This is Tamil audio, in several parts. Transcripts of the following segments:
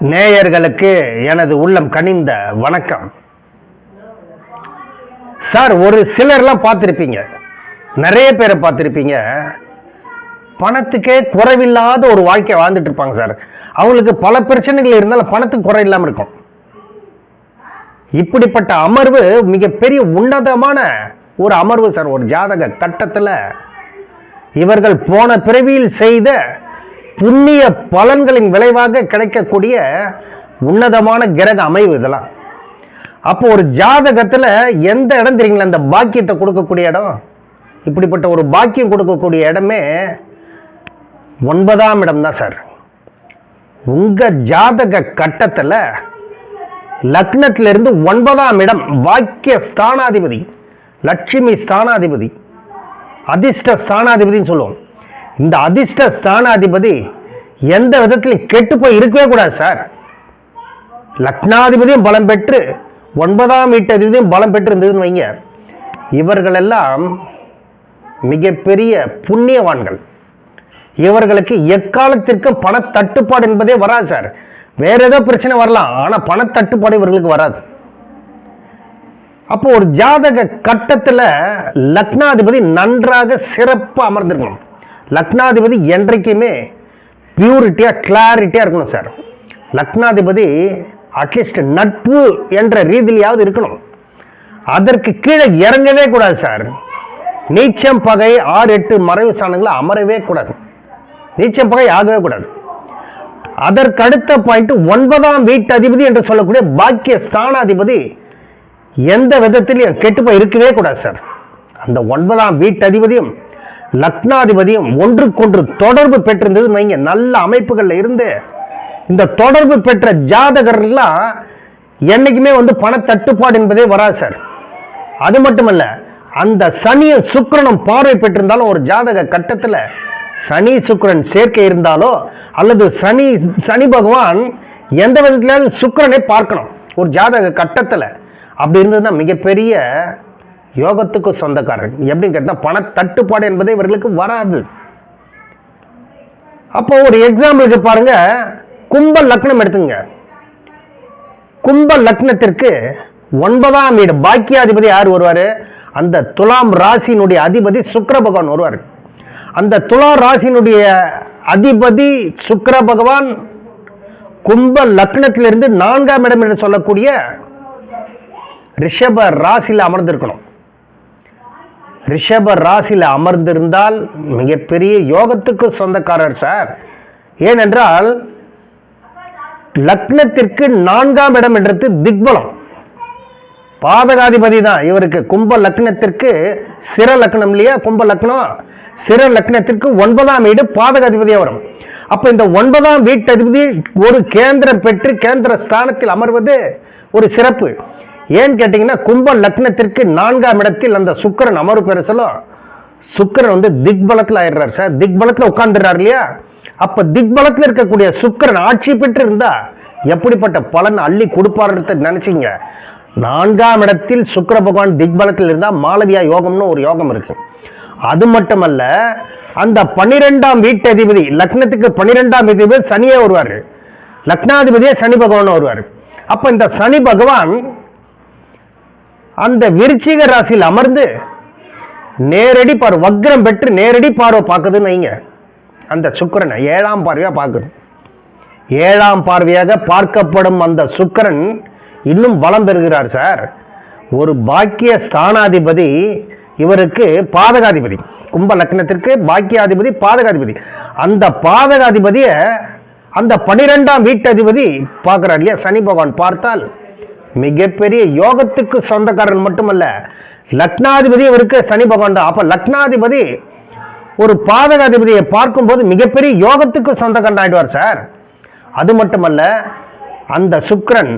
நேயர்களுக்கு எனது உள்ளம் கனிந்த வணக்கம். சார் ஒரு சிலர்லாம் பார்த்துருப்பீங்க. நிறைய பேரை பார்த்துருப்பீங்க. பணத்துக்கே குறைவில்லாத ஒரு வாழ்க்கை வாழ்ந்துட்டு இருப்பாங்க சார். அவங்களுக்கு பல பிரச்சனைகள் இருந்தாலும் பணத்துக்கு குறை இல்லாமல் இருக்கும். இப்படிப்பட்ட அமர்வு மிகப்பெரிய உன்னதமான ஒரு அமர்வு சார். ஒரு ஜாதக கட்டத்தில் இவர்கள் போன பிறவியில் செய்த புண்ணிய பலன்களின் விளைவாக கிடைக்கக்கூடிய உன்னதமான கிரக அமைவு இதெல்லாம். அப்போ ஒரு ஜாதகத்தில் எந்த இடம் தெரியுங்களா? அந்த பாக்கியத்தை கொடுக்கக்கூடிய இடம். இப்படிப்பட்ட ஒரு பாக்கியம் கொடுக்கக்கூடிய இடமே ஒன்பதாம் இடம் தான் சார். உங்கள் ஜாதக கட்டத்தில் லக்னத்திலிருந்து ஒன்பதாம் இடம் வாக்கிய ஸ்தானாதிபதி லட்சுமி ஸ்தானாதிபதி அதிர்ஷ்ட ஸ்தானாதிபதின்னு சொல்லுவோம். இந்த அதிர்ஷ்ட ஸ்தானாதிபதி எந்த விதத்திலையும் கெட்டு போய் இருக்கவே கூடாது சார். லக்னாதிபதியும் பலம் பெற்று ஒன்பதாம் வீட்டதிபதியும் பலம் பெற்று இருந்ததுன்னு வைங்க. இவர்களெல்லாம் மிகப்பெரிய புண்ணியவான்கள். இவர்களுக்கு எக்காலத்திற்கும் பணத்தட்டுப்பாடு என்பதே வராது சார். வேற ஏதோ பிரச்சனை வரலாம் ஆனால் பணத்தட்டுப்பாடு இவர்களுக்கு வராது. அப்போ ஒரு ஜாதக கட்டத்தில் லக்னாதிபதி நன்றாக சிறப்பாக அமர்ந்திருக்கணும். லக்னாதிபதி என்றைக்குமே பியூரிட்டியாக கிளாரிட்டியாக இருக்கணும் சார் லக்னாதிபதி அட்லீஸ்ட் நட்பு என்ற ரீதியிலாவது இருக்கணும். அதற்கு கீழே இறங்கவே கூடாது சார் நீச்சம் பகை ஆறு எட்டு மறைவு ஸ்தானங்களை அமரவே கூடாது. நீச்சம் பகை ஆகவே கூடாது. அதற்கடுத்த பாயிண்ட் ஒன்பதாம் வீட்டு அதிபதி என்று சொல்லக்கூடிய பாக்கிய ஸ்தானாதிபதி எந்த விதத்திலையும் கெட்டுப்போய் இருக்கவே கூடாது சார் அந்த ஒன்பதாம் வீட்டு அதிபதியும் லக்னாதிபதியும் ஒன்றுக்கொன்று தொடர்பு பெற்றிருந்தது வைங்க நல்ல அமைப்புகளில் இருந்து இந்த தொடர்பு பெற்ற ஜாதகர்லாம் என்றைக்குமே வந்து பண தட்டுப்பாடு என்பதே வராது சார். அது மட்டுமல்ல அந்த சனியும் சுக்கரனும் பார்வை பெற்றிருந்தாலும் ஒரு ஜாதக கட்டத்தில் சனி சுக்கரன் சேர்க்கை இருந்தாலோ அல்லது சனி சனி பகவான் எந்த விதத்திலாவது சுக்கிரனை பார்க்கணும். ஒரு ஜாதக கட்டத்தில் அப்படி இருந்ததுன்னா மிகப்பெரிய யோகத்துக்கு சொந்தக்காரர். எப்படின்னு கேட்டால் பண தட்டுப்பாடு என்பது இவர்களுக்கு வராது. அப்போ ஒரு எக்ஸாம்பிளுக்கு பாருங்க. கும்ப லக்னம் எடுத்துங்க. கும்ப லக்னத்திற்கு ஒன்பதாம் வீடு. பாக்கியாதிபதி யார் வருவார்? அந்த துலாம் ராசியினுடைய அதிபதி சுக்கர பகவான் வருவார். அந்த துலா ராசியினுடைய அதிபதி சுக்கர பகவான் கும்ப லக்னத்திலிருந்து நான்காம் இடம் என்று சொல்லக்கூடிய ரிஷப ராசியில் அமர்ந்திருக்கணும். ரிஷப ராசியில் அமர்ந்திருந்தால் மிகப்பெரிய யோகத்துக்கு சொந்தக்காரர் சார். ஏனென்றால் லக்னத்திற்கு நான்காம் இடம் என்றது திக்பலம் பாதகாதிபதி தான். இவருக்கு கும்ப லக்னத்திற்கு சிற லக்னம் இல்லையா? கும்ப லக்னம். சிற லக்னத்திற்கு ஒன்பதாம் வீடு பாதகாதிபதியாக வரும். அப்போ இந்த ஒன்பதாம் வீட்டதிபதி ஒரு கேந்திரம் பெற்று கேந்திர ஸ்தானத்தில் அமர்வது ஒரு சிறப்பு. ஏன்னு கேட்டிங்கன்னா கும்ப லக்னத்திற்கு நான்காம் இடத்தில் அந்த சுக்கிரன் அமர்வு பெற சொல்லும் சுக்கிரன் வந்து திக்பலத்தில் ஆயிடுறாரு சார். திக்பலத்தில் உட்காந்துடுறாரு இல்லையா? அப்போ திக்பலத்தில் இருக்கக்கூடிய சுக்கிரன் ஆட்சி பெற்று இருந்தா எப்படிப்பட்ட பலன் அள்ளி கொடுப்பாருன்றத நினச்சிங்க. நான்காம் இடத்தில் சுக்கிர பகவான் திக்பலத்தில் இருந்தால் மாலவியா யோகம்னு ஒரு யோகம் இருக்கு. அது மட்டுமல்ல அந்த பன்னிரெண்டாம் வீட்டதிபதி லக்னத்துக்கு பன்னிரெண்டாம் அதிபதி சனியே வருவார். லக்னாதிபதியே சனி பகவான் வருவார். அப்போ இந்த சனி பகவான் அந்த விருச்சிக ராசியில் அமர்ந்து நேரடி பார் வக்ரம் பெற்று நேரடி பார்வை பார்க்குதுன்னு வைங்க. அந்த சுக்கிரனை ஏழாம் பார்வையாக பார்க்குது. ஏழாம் பார்வையாக பார்க்கப்படும் அந்த சுக்கிரன் இன்னும் பலம் பெறுகிறார் சார். ஒரு பாக்கிய ஸ்தானாதிபதி இவருக்கு பாதகாதிபதி. கும்ப லக்னத்திற்கு பாக்கியாதிபதி பாதகாதிபதி. அந்த பாதகாதிபதியை அந்த பனிரெண்டாம் வீட்டதிபதி பார்க்குறார் இல்லையா? சனி பகவான் பார்த்தால் மிகப்பெரிய யோகத்துக்கு சொந்தக்காரன் மட்டுமல்ல லக்னாதிபதி இவருக்கு சனி பகவான் தான். அப்போ லக்னாதிபதி ஒரு பாதகாதிபதியை பார்க்கும்போது மிகப்பெரிய யோகத்துக்கு சொந்தக்காரன் ஆயிடுவார் சார். அது மட்டுமல்ல அந்த சுக்ரன்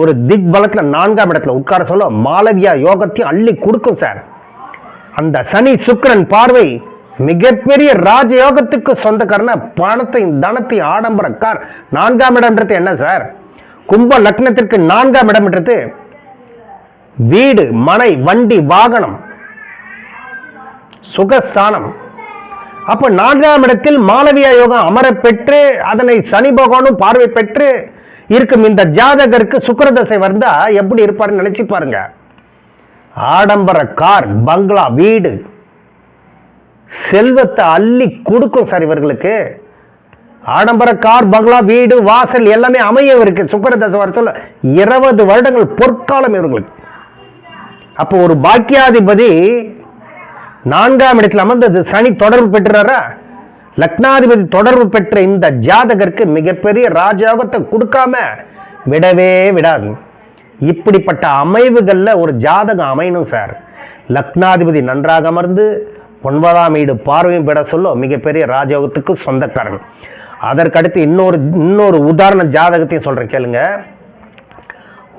ஒரு திக் பலத்தில் நான்காம் இடத்துல உட்கார சொல்ல மாலவியா யோகத்தையும் அள்ளி கொடுக்கும் சார். அந்த சனி சுக்ரன் பார்வை மிகப்பெரிய ராஜயோகத்துக்கு சொந்தக்காரன பணத்தையும் தனத்தையும் ஆடம்பர கார். நான்காம் இடம்ன்றது என்ன சார்? கும்ப லக்னத்திற்கு நான்காம் இடம் என்றது வீடு மனை வண்டி வாகனம் சுகஸ்தானம். அப்ப நான்காம் இடத்தில் மாளவியா யோகம் அமர பெற்று அதனை சனி பகவானும் பார்வை பெற்று இருக்கும் இந்த ஜாதகருக்கு சுக்கரதசை வந்தா எப்படி இருப்பாருன்னு நினைச்சு பாருங்க. ஆடம்பர கார் பங்களா வீடு. செல்வத்தை அள்ளி கொடுக்கும் சார் இவர்களுக்கு. ஆடம்பர கார் பங்களா வீடு வாசல் எல்லாமே அமைய இருக்கு. சுக்கரதசை வர சொல்ல இருபது வருடங்கள் பொற்காலம் இவர்களுக்கு. அப்போ ஒரு பாக்கியாதிபதி நான்காம் இடத்தில் அமர்ந்தது. சனி தொடர்பு பெற்றுறாரா லக்னாதிபதி தொடர்பு பெற்ற இந்த ஜாதகருக்கு மிகப்பெரிய ராஜயோகத்தை கொடுக்காம விடவே விடாது. இப்படிப்பட்ட அமைவுகளில் ஒரு ஜாதகம் அமையணும் சார். லக்னாதிபதி நன்றாக அமர்ந்து ஒன்பதாம் வீடு பார்வையும் பெற சொல்ல மிகப்பெரிய ராஜயோகத்துக்கு சொந்தக்காரன். அதற்கடுத்து இன்னொரு இன்னொரு உதாரண ஜாதகத்தையும் சொல்றேன் கேளுங்க.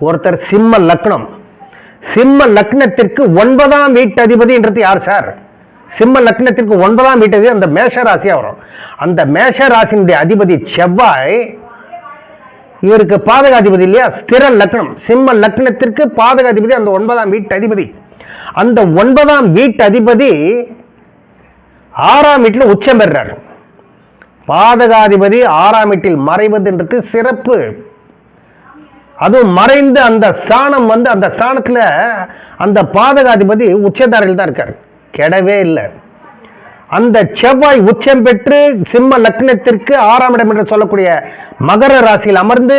ஒருத்தர் சிம்ம லக்னம். சிம்ம லக்னத்திற்கு ஒன்பதாம் வீட்டு அதிபதின்றது யார் சார்? சிம்ம லக்னத்திற்கு ஒன்பதாம் வீட்டு அந்த மேஷ ராசியாக வரும். அந்த மேஷ ராசியினுடைய அதிபதி செவ்வாய் இவருக்கு பாதகாதிபதி இல்லையா? ஸ்திர லக்னம். சிம்ம லக்னத்திற்கு பாதகாதிபதி அந்த ஒன்பதாம் வீட்டு அதிபதி. அந்த ஒன்பதாம் வீட்டு அதிபதி ஆறாம் வீட்டில் உச்சம் பெறுறாரு. பாதகாதிபதி ஆறாம் வீட்டில் மறைவதுன்றது சிறப்பு. அதுவும் மறைந்து அந்த ஸ்தானம் வந்து அந்த ஸ்தானத்தில் அந்த பாதகாதிபதி உச்சதாரில் தான் இருக்கார். கெடவே இல்லை. அந்த செவ்வாய் உச்சம் பெற்று சிம்ம லக்னத்திற்கு ஆறாம் இடம் என்று சொல்லக்கூடிய மகர ராசியில் அமர்ந்து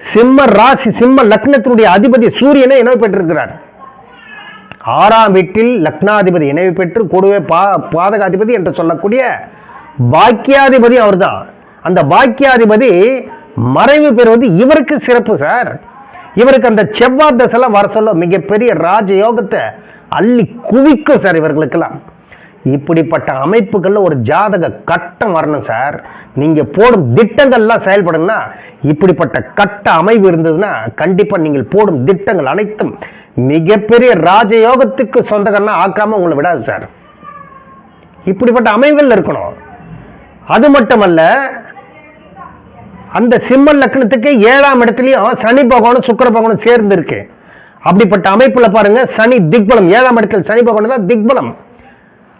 சிம்ம ராசி சிம்ம லக்னத்தினுடைய அதிபதி சூரியனை இணைவு பெற்றிருக்கிறார். ஆறாம் வீட்டில் லக்னாதிபதி இணைவு பெற்று கூடவே பா பாதகாதிபதி என்று சொல்லக்கூடிய பாக்கியாதிபதி அவர்தான். அந்த பாக்கியாதிபதி மறைவு பெறுவது இவருக்கு சிறப்பு சார். இவருக்கு அந்த செவ்வாய் தசைலாம் வர சொல்ல மிகப்பெரிய ராஜயோகத்தை அள்ளி குவிக்கும் சார் இவர்களுக்கெல்லாம். இப்படிப்பட்ட அமைப்புகளில் ஒரு ஜாதக கட்டம் வரணும் சார். நீங்கள் போடும் திட்டங்கள்லாம் செயல்படணும்னா இப்படிப்பட்ட கட்ட அமைவு இருந்ததுன்னா கண்டிப்பாக நீங்கள் போடும் திட்டங்கள் அனைத்தும் மிகப்பெரிய ராஜயோகத்துக்கு சொந்தக்காரனா ஆக்காமல் உங்களை விடாது சார். இப்படிப்பட்ட அமைவுகள் இருக்கணும். அது மட்டுமல்ல அந்த சிம்ம லக்னத்துக்கு ஏழாம் இடத்துலையும் சனி பகவானும் சுக்கிர பகவானும் சேர்ந்து இருக்கு. அப்படிப்பட்ட அமைப்புல பாருங்க சனி திக்பலம். ஏழாம் இடத்தில் சனி பகவான் தான் திக்பலம்.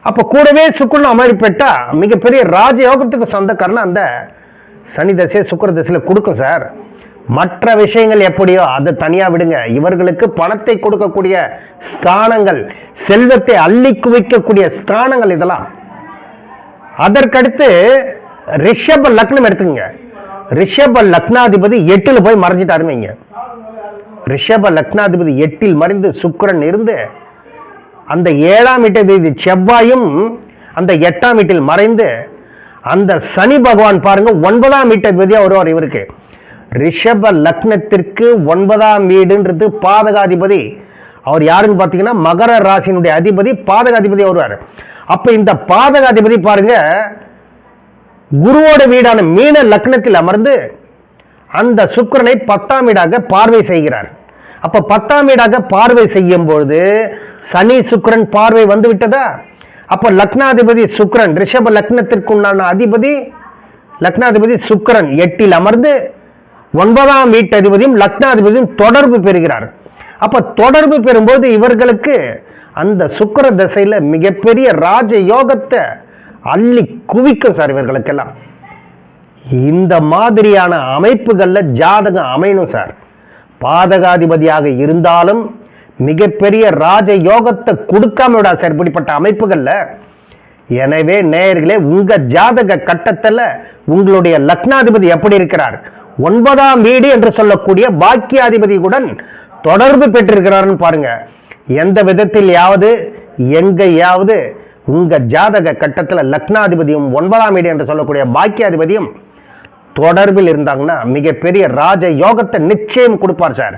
அப்ப கூடவே சுக்கிரன் அமர்ப்பெட்டா மிகப்பெரிய ராஜயோகத்துக்கு சொந்தக்காரன் அந்த சனி தசையை சுக்கிர தசையில கொடுக்கும் சார். மற்ற விஷயங்கள் எப்படியோ அதை தனியா விடுங்க. இவர்களுக்கு பணத்தை கொடுக்கக்கூடிய ஸ்தானங்கள் செல்வத்தை அள்ளி குவிக்கக்கூடிய ஸ்தானங்கள் இதெல்லாம். அதற்கடுத்து ரிஷப லக்னம் எடுத்துக்கங்க. ரிஷப லக்னாதிபதி எட்டில் போய் மறைஞ்சிட்டாருன்னு வைங்க. ரிஷப லக்னாதிபதி எட்டில் மறைந்து சுக்கரன் இருந்து அந்த ஏழாம் வீட்டு செவ்வாயும் அந்த எட்டாம் வீட்டில் மறைந்து அந்த சனி பகவான் பாருங்க ஒன்பதாம் வீட்டதிபதியா வருவார் இவருக்கு. ரிஷப லக்னத்திற்கு ஒன்பதாம் வீடுன்றது பாதகாதிபதி. அவர் யாருன்னு பார்த்தீங்கன்னா மகர ராசியினுடைய அதிபதி பாதகாதிபதி வருவார். அப்ப இந்த பாதகாதிபதி பாருங்க குருவோட வீடான மீன லக்னத்தில் அமர்ந்து அந்த சுக்கரனை பத்தாம் வீடாக பார்வை செய்கிறார். அப்ப பத்தாம் வீடாக பார்வை செய்யும் பொழுது சனி சுக்கரன் பார்வை வந்து விட்டதா? அப்ப லக்னாதிபதி சுக்கரன் ரிஷப லக்னத்திற்குண்டான அதிபதி லக்னாதிபதி சுக்கரன் எட்டில் அமர்ந்து ஒன்பதாம் வீட்டதிபதியும் லக்னாதிபதியும் தொடர்பு பெறுகிறார். அப்ப தொடர்பு பெறும்போது இவர்களுக்கு அந்த சுக்கர தசையில் மிகப்பெரிய ராஜ யோகத்தை அள்ளி குவிக்கும் சார் இவர்களுக்கெல்லாம். இந்த மாதிரியான அமைப்புகளில் ஜாதகம் அமையணும் சார். பாதகாதிபதியாக இருந்தாலும் மிகப்பெரிய ராஜ யோகத்தை கொடுக்காம விடா சார் இப்படிப்பட்ட அமைப்புகளில். எனவே நேயர்களே உங்கள் ஜாதக கட்டத்தில் உங்களுடைய லக்னாதிபதி எப்படி இருக்கிறார்? ஒன்பதாம் வீடு என்று சொல்லக்கூடிய பாக்கியாதிபதியுடன் தொடர்பு பெற்றிருக்கிறார்னு பாருங்கள் எந்த விதத்திலேயாவது எங்கேயாவது உங்கள் ஜாதக கட்டத்தில் லக்னாதிபதியும் ஒன்பதாம் வீடு என்று சொல்லக்கூடிய பாக்கியாதிபதியும் தொடர்பில் இருந்தாங்கன்னா மிகப்பெரிய ராஜ யோகத்தை நிச்சயம் கொடுப்பார் சார்.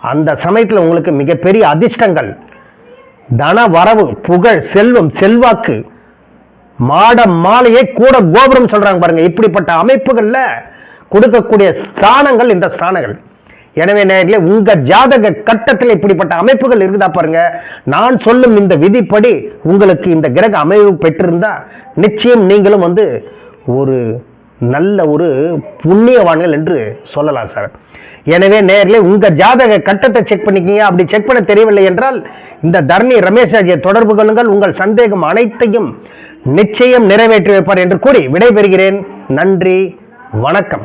அந்த சமயத்தில் உங்களுக்கு மிகப்பெரிய அதிர்ஷ்டங்கள். தன வரவு புகழ் செல்வம் செல்வாக்கு மாட மாலையே கூட கோபுரம் சொல்கிறாங்க பாருங்கள் இப்படிப்பட்ட அமைப்புகளில் கொடுக்கக்கூடிய ஸ்தானங்கள் இந்த ஸ்தானங்கள். எனவே நேரில் உங்க ஜாதக கட்டத்தில் இப்படிப்பட்ட அமைப்புகள் இருக்குதா பாருங்க. நான் சொல்லும் இந்த விதிப்படி உங்களுக்கு இந்த கிரக அமைவு பெற்றிருந்தா நிச்சயம் நீங்களும் வந்து ஒரு நல்ல ஒரு புண்ணியவான்கள் என்று சொல்லலாம் சார். எனவே நேரில் உங்கள் ஜாதக கட்டத்தை செக் பண்ணிக்கிங்க. அப்படி செக் பண்ண தெரியவில்லை என்றால் இந்த தரணி ரமேஷ் ராஜை தொடர்பு கொள்ளுங்கள். உங்கள் சந்தேகம் அனைத்தையும் நிச்சயம் நிறைவேற்றி வைப்பார் என்று கூறி விடைபெறுகிறேன். நன்றி. வணக்கம்.